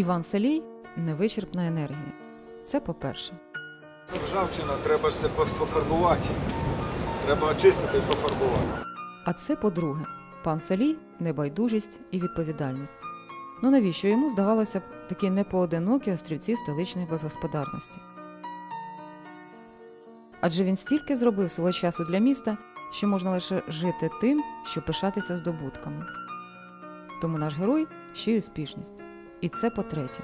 Іван Селій невичерпна енергія. Це по-перше. Ржавчина, треба ж це пофарбувати. Треба очистити і пофарбувати. А це по-друге, пан Селій небайдужість і відповідальність. Ну навіщо йому здавалося б такі непоодинокі острівці столичної безгосподарності? Адже він стільки зробив свого часу для міста, що можна лише жити тим, що пишатися здобутками. Тому наш герой ще й успішність. І це по-третє.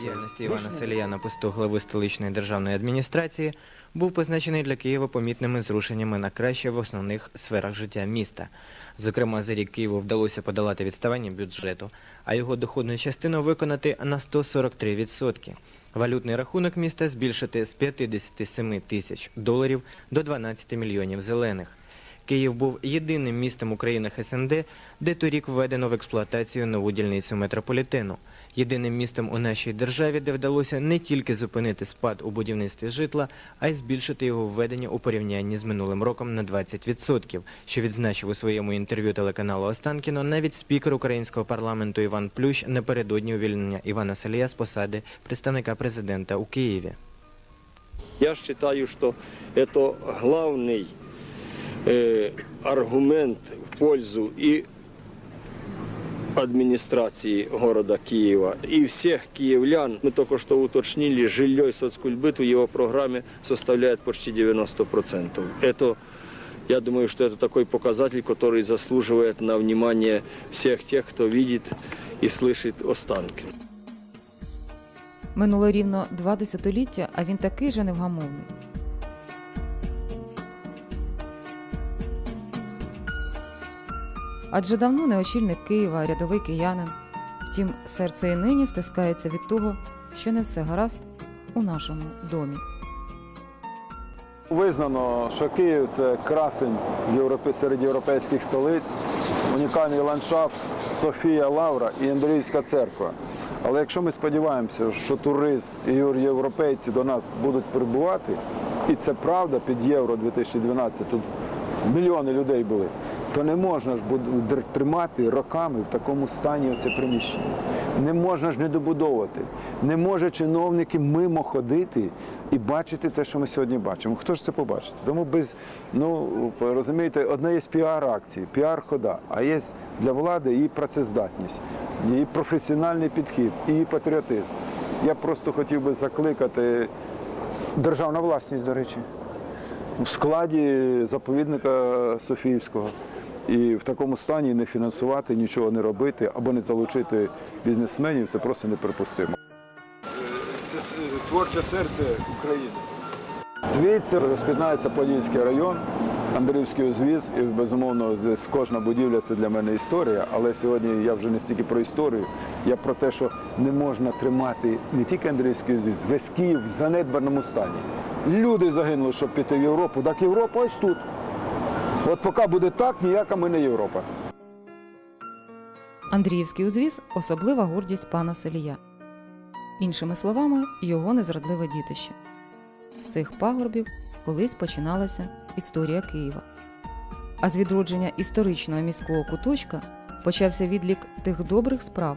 Діяльності Івана Селія на посту глави столичної державної адміністрації був позначений для Києва помітними зрушеннями на краще в основних сферах життя міста. Зокрема, за рік Києву вдалося подолати відставання бюджету, а його доходну частину виконати на 143%. Валютний рахунок міста збільшити з 57 тисяч доларів до 12 мільйонів зелених. Київ був єдиним містом у країнах СНД, де торік введено в експлуатацію нову дільницю метрополітену. Єдиним містом у нашій державі, де вдалося не тільки зупинити спад у будівництві житла, а й збільшити його введення у порівнянні з минулим роком на 20%, що відзначив у своєму інтерв'ю телеканалу Останкіно навіть спікер українського парламенту Іван Плющ напередодні увільнення Івана Салія з посади представника президента у Києві. Я считаю, что это главный э, аргумент в пользу и администрации города Киева, и всех киевлян. Мы только что уточнили, жилье и соцкульбыт в его программе составляет почти 90%. Это, я думаю, что это такой показатель, который заслуживает на внимание всех тех, кто видит и слышит останки. Минуло рівно два десятиліття, а він такий же невгамовний. Адже давно не очільник Києва, а рядовий киянин. Втім, серце і нині стискається від того, що не все гаразд у нашому домі. Визнано, що Київ це красень серед європейських столиць, унікальний ландшафт, Софія Лавра і Андріївська церква. Але якщо ми сподіваємося, що туризм і європейці до нас будуть прибувати, і це правда під Євро 2012, тут мільйони людей були, то не можна ж тримати роками в такому стані оце приміщення. Не можна ж не добудовувати. Не може чиновники мимо ходити і бачити те, що ми сьогодні бачимо. Хто ж це побачить? Тому без, ну розумієте, одне є піар-акції, піар-хода, а є для влади і працездатність, і професіональний підхід, і патріотизм. Я просто хотів би закликати державна власність, до речі в складі заповідника Софіївського. І в такому стані не фінансувати, нічого не робити або не залучити бізнесменів це просто неприпустимо. Це творче серце України. Звідси розпізнається Подільський район, Андріївський узвіз, і безумовно кожна будівля це для мене історія. Але сьогодні я вже не стільки про історію, я про те, що не можна тримати не тільки Андріївський узвіз, весь Київ в занедбаному стані. Люди загинули, щоб піти в Європу. Так Європа ось тут. От поки буде так, ніяка ми не Європа. Андріївський узвіз особлива гордість пана Селія. Іншими словами, його незрадливе дітище. З цих пагорбів колись починалася історія Києва. А з відродження історичного міського куточка почався відлік тих добрих справ,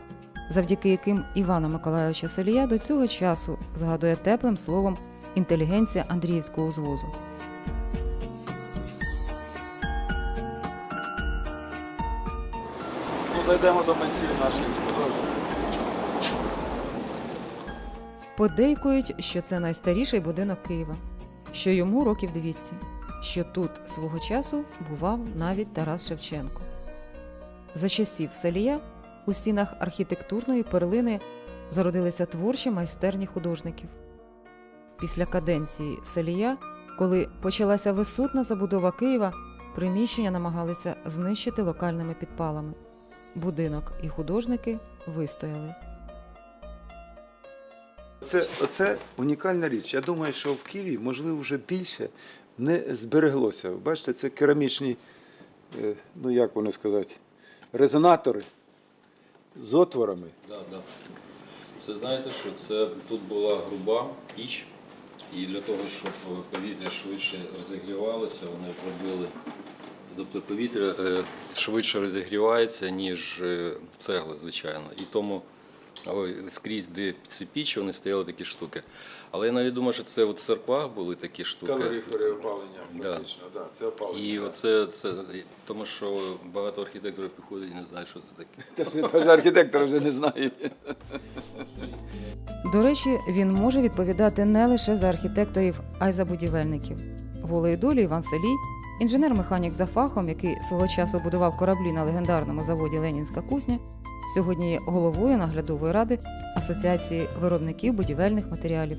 завдяки яким Івана Миколайовича Селія до цього часу згадує теплим словом інтелігенція Андріївського узвозу. Зайдемо до митців наших. Подейкують, що це найстаріший будинок Києва, що йому років 200, що тут свого часу бував навіть Тарас Шевченко. За часів Селія у стінах архітектурної перлини зародилися творчі майстерні художників. Після каденції Селія, коли почалася висотна забудова Києва, приміщення намагалися знищити локальними підпалами. Будинок і художники вистояли. Це, оце унікальна річ. Я думаю, що в Києві, можливо, вже більше не збереглося. Бачите, це керамічні, е, ну як вони сказати, резонатори з отворами. Да, да. Це знаєте, що це тут була груба піч, і для того, щоб повітря швидше розігрівалося, вони пробили Тобто повітря е, швидше розігрівається, ніж е, цегла, звичайно. І тому скрізь, де ці пічі, вони стояли такі штуки. Але я навіть думаю, що це в церквах були такі штуки. Калорифери опалення, Да. фактично, да, це опалення. І оце це тому, що багато архітекторів приходять і не знають, що це таке. Теж не теж архітектор вже не знає. До речі, він може відповідати не лише за архітекторів, а й за будівельників. Волею долі Іван Селій, інженер-механік за фахом, який свого часу будував кораблі на легендарному заводі Ленінська кузня, сьогодні є головою наглядової ради Асоціації виробників будівельних матеріалів.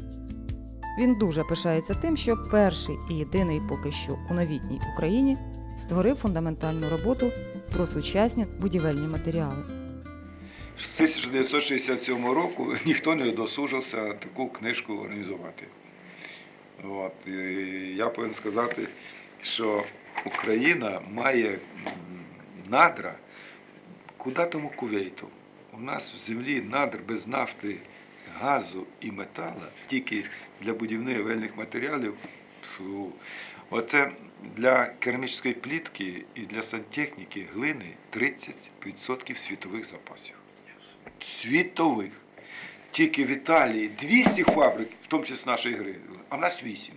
Він дуже пишається тим, що перший і єдиний поки що у новітній Україні створив фундаментальну роботу про сучасні будівельні матеріали. З 1967 року ніхто не досужився таку книжку організувати. От. І я повинен сказати, що Україна має надра куди тому кувейту. У нас в землі надр без нафти, газу і метала, тільки для будівних вельних матеріалів. Фу. Оце для керамічної плітки і для сантехніки глини 30% світових запасів світових. Тільки в Італії 200 фабрик, в тому числі нашої гри, а в нас 8.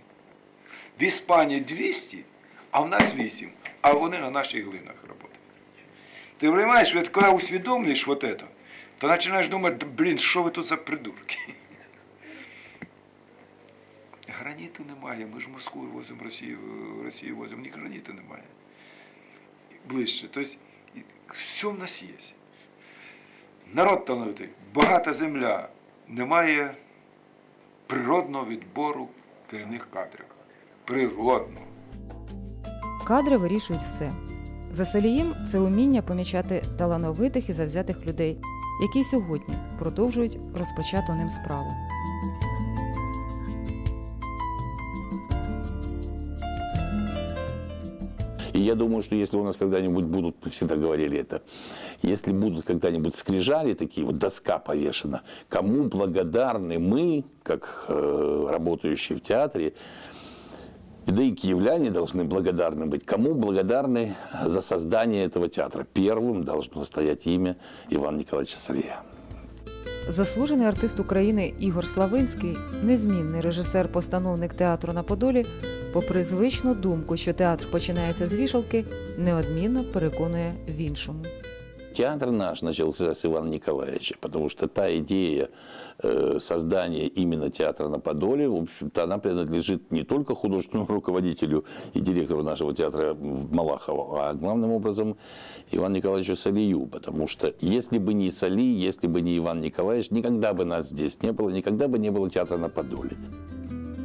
В Іспанії 200, а в нас 8. А вони на наших глинах працюють. Ти розумієш, от коли усвідомлюєш вот это, то починаєш думати, блін, що ви тут за придурки? Граніту немає, ми ж Москву возимо, Росію, Росію возимо, ні граніту немає. Ближче. Тобто, все в нас є. Народ талановитий, багата земля, немає природного відбору керівних кадрів. Природного. Кадри вирішують все. За Селіїм це уміння помічати талановитих і завзятих людей, які сьогодні продовжують розпочату ним справу. И я думаю, что если у нас когда-нибудь будут, мы всегда говорили это, если будут когда-нибудь скрижали такие, вот доска повешена, кому благодарны мы, как э, работающие в театре, да и киевляне должны благодарны быть. Кому благодарны за создание этого театра? Первым должно стоять имя Ивана Николаевича Салья. Заслужений артист України Ігор Славинський, незмінний режисер-постановник театру на Подолі, попри звичну думку, що театр починається з вішалки, неодмінно переконує в іншому. Театр наш начался с Ивана Николаевича, потому что та идея э, создания именно театра на Подоле, в общем-то, она принадлежит не только художественному руководителю и директору нашего театра Малахову, а главным образом Ивану Николаевичу Салию, потому что если бы не Сали, если бы не Иван Николаевич, никогда бы нас здесь не было, никогда бы не было театра на Подоле.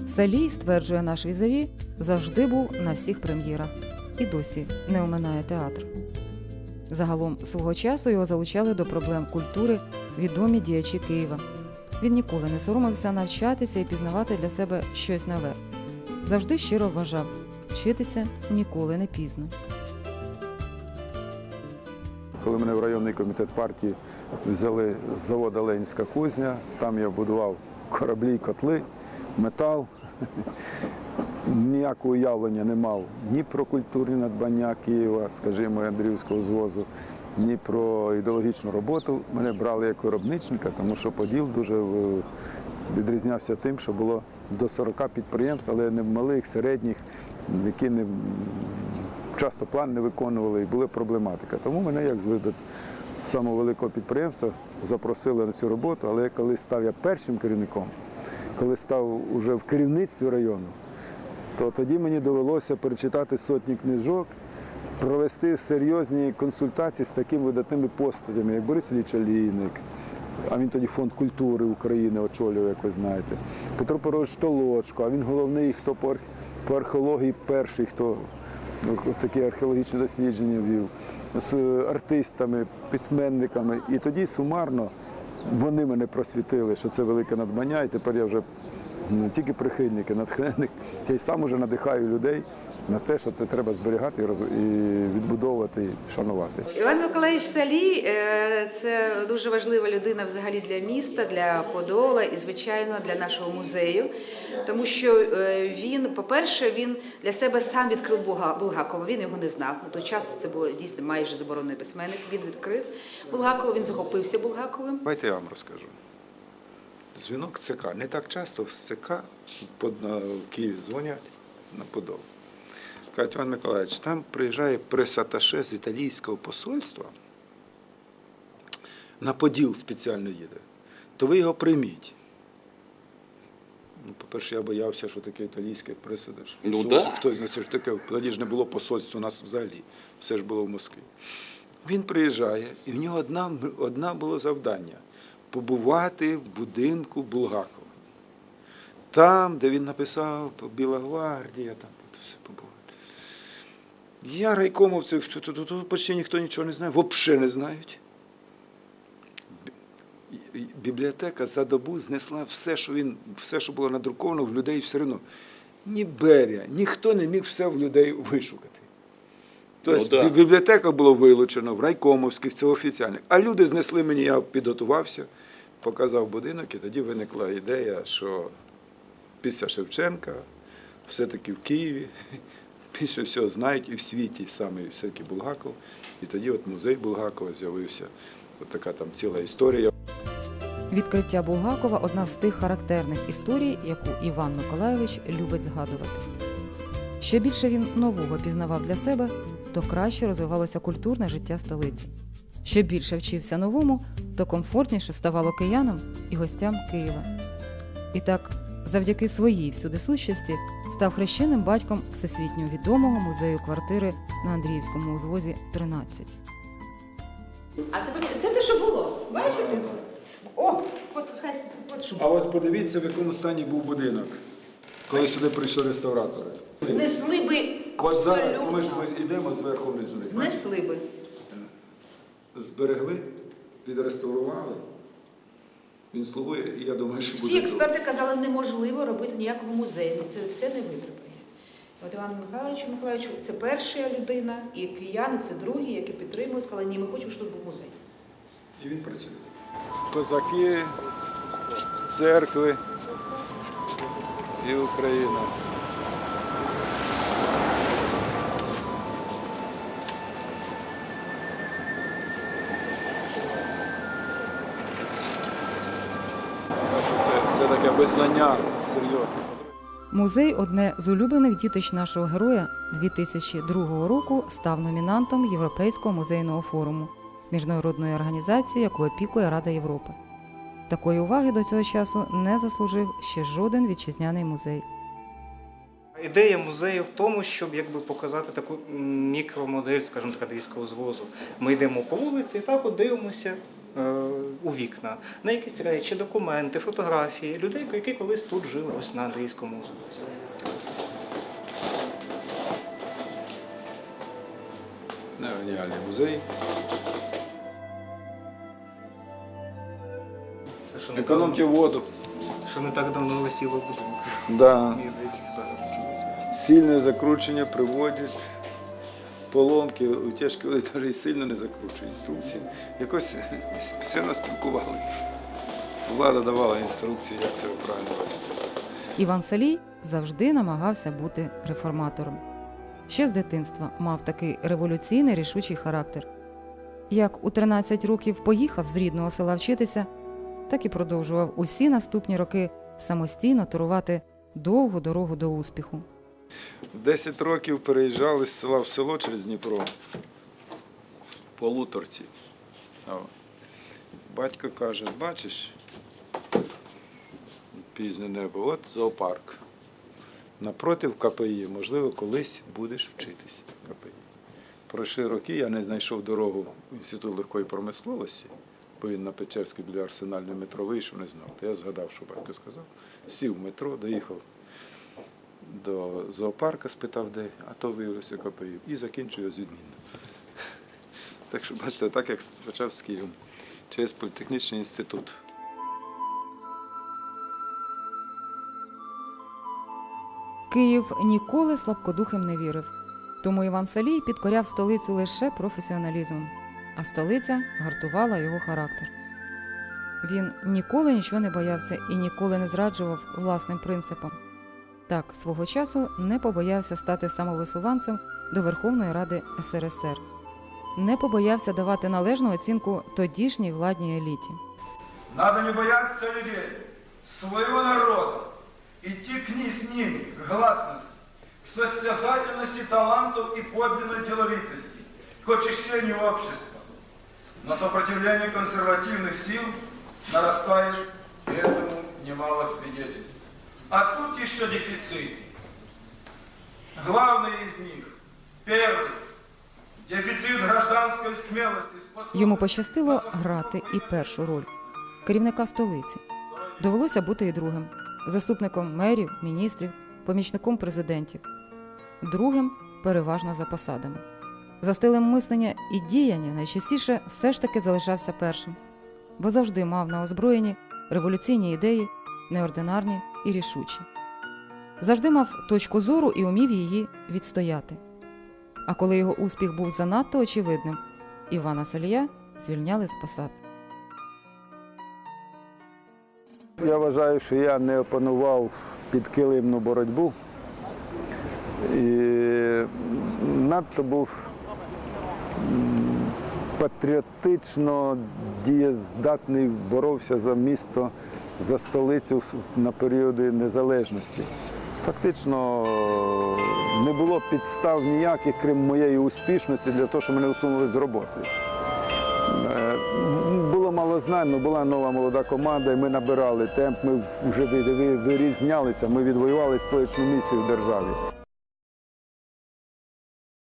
Салій, стверджує наш візаві, завжди був на всіх прем'єрах і досі не оминає театр. Загалом свого часу його залучали до проблем культури відомі діячі Києва. Він ніколи не соромився навчатися і пізнавати для себе щось нове. Завжди щиро вважав вчитися ніколи не пізно. Коли мене в районний комітет партії взяли з заводу Ленінська кузня, там я будував кораблі, котли, метал. Ніякого уявлення не мав ні про культурні надбання Києва, скажімо, Андріївського звозу, ні про ідеологічну роботу. Мене брали як виробничника, тому що Поділ дуже е, відрізнявся тим, що було до 40 підприємств, але не малих, середніх, які не часто план не виконували і була проблематика. Тому мене як звели до самого великого підприємства запросили на цю роботу, але коли став я першим керівником, коли став уже в керівництві району, то тоді мені довелося перечитати сотні книжок, провести серйозні консультації з такими видатними постатями, як Борис Ілліч Олійник, а він тоді фонд культури України очолював, як ви знаєте. Петро Петрович Толочко, а він головний, хто по, арх... по археології перший, хто ну, такі археологічні дослідження вів, з артистами, письменниками. І тоді сумарно вони мене просвітили, що це велике надбання, і тепер я вже не тільки прихильник, і натхненник, я й сам уже надихаю людей на те, що це треба зберігати і відбудовувати, і шанувати. Іван Миколаївич Салій е, це дуже важлива людина взагалі для міста, для Подола і, звичайно, для нашого музею. Тому що е, він, по-перше, він для себе сам відкрив Буга- Булгакова. Він його не знав. На той час це було дійсно майже заборонений письменник. Він відкрив Булгакова, він захопився Булгаковим. Давайте я вам розкажу. Дзвінок ЦК. Не так часто з ЦК в Києві дзвонять на Подол. Кажуть, Іван Миколаївич, там приїжджає пресаташе з італійського посольства. На Поділ спеціально їде. То ви його прийміть. Ну, по-перше, я боявся, що таке італійське пресаташе. Ну, да. Хтось на це ж таке, тоді ж не було посольства у нас взагалі. Все ж було в Москві. Він приїжджає, і в нього одна, одна було завдання побувати в будинку Булгакова. Там, де він написав Біла гвардія, там все побувати. Я райкомовців, тут, тут, тут почти ніхто нічого не знає, взагалі не знають. Бібліотека за добу знесла все, що він, все, що було надруковано в людей все одно. Ні Берія, ніхто не міг все в людей вишукати. Тобто Ну, да. бібліотека була вилучена в райкомовських, це офіціально. А люди знесли мені, я підготувався, показав будинок, і тоді виникла ідея, що після Шевченка все-таки в Києві більше всього знають і в світі саме все-таки Булгаков. І тоді от музей Булгакова з'явився. От така там ціла історія. Відкриття Булгакова одна з тих характерних історій, яку Іван Миколайович любить згадувати. Що більше він нового пізнавав для себе, то краще розвивалося культурне життя столиці. Що більше вчився новому, то комфортніше ставало киянам і гостям Києва. І так, завдяки своїй всюдисущості, став хрещеним батьком всесвітньо відомого музею квартири на Андріївському узвозі 13. А це, це те, що було. Бачите? О, от, хай, от що А от подивіться, в якому стані був будинок, коли сюди прийшли реставратори. Знесли би зараз ми ж абсолютно. ми йдемо зверху внизу. Знесли би. Зберегли, відреставрували. Він слугує, і я думаю, що Всі буде експерти казали, неможливо робити ніякого музею, це все не витримає. От Іван Михайлович Миколаївич це перша людина, і кияни це другі, які підтримали, сказали, ні, ми хочемо, щоб був музей. І він працює. Козаки, церкви і Україна. Таке визнання серйозне. Музей одне з улюблених дітищ нашого героя 2002 року став номінантом Європейського музейного форуму міжнародної організації, яку опікує Рада Європи. Такої уваги до цього часу не заслужив ще жоден вітчизняний музей. Ідея музею в тому, щоб якби показати таку мікромодель, скажімо так, андрійського звозу. Ми йдемо по вулиці і так от дивимося у вікна на якісь речі, документи, фотографії людей, які колись тут жили, ось на андрійському звозі. Не, Геніальний музей. Це що не, Економте давно, воду. що не так давно висіло в будинку. Да. Сильне закручення приводять поломки, утяжки вони навіть сильно не закручують інструкції. Якось спеціально спілкувалися. Влада давала інструкції, як це правильно вести. Іван Салій завжди намагався бути реформатором. Ще з дитинства мав такий революційний рішучий характер. Як у 13 років поїхав з рідного села вчитися, так і продовжував усі наступні роки самостійно турувати довгу дорогу до успіху. В 10 років переїжджали з села в село через Дніпро в полуторці. Батько каже, бачиш, пізнє небо, от зоопарк. Напротив КПІ, можливо, колись будеш вчитись КПІ. Пройшли роки, я не знайшов дорогу в Інститут легкої промисловості, бо він на Печерській біля арсенального метро вийшов, не знав. То я згадав, що батько сказав. Сів в метро, доїхав до зоопарка, спитав, де, а то виявилося КПІ. І закінчую з відмінно. Так що, бачите, так як почав з Києвом, через політехнічний інститут. Київ ніколи слабкодухим не вірив. Тому Іван Салій підкоряв столицю лише професіоналізмом, а столиця гартувала його характер. Він ніколи нічого не боявся і ніколи не зраджував власним принципам. Так, свого часу не побоявся стати самовисуванцем до Верховної Ради СРСР, не побоявся давати належну оцінку тодішній владній еліті. Надо не бояться людей, своего народа, идти к ней с ними, к гласности, к состязательности талантов и подлинной деловитости, к очищению общества. Но сопротивление консервативных сил нарастает, этому немало свидетельств. А тут еще дефицит. Главный из них, первый, дефицит гражданской смелости, способности Йому пощастило грати і першу роль керівника столиці. Довелося бути і другим заступником мерів, міністрів, помічником президентів, другим переважно за посадами. За стилем мислення і діяння найчастіше все ж таки залишався першим, бо завжди мав на озброєнні революційні ідеї, неординарні і рішучі. Завжди мав точку зору і умів її відстояти. А коли його успіх був занадто очевидним, Івана Салія звільняли з посад. Я вважаю, що я не опанував підкилимну боротьбу і надто був патріотично дієздатний, боровся за місто, за столицю на періоди незалежності. Фактично не було підстав ніяких, крім моєї успішності, для того, щоб мене усунули з роботи. Е, Було мало знань, але була нова молода команда, і ми набирали темп, ми вже ви- ви- вирізнялися, ми відвоювали столичну місію в державі.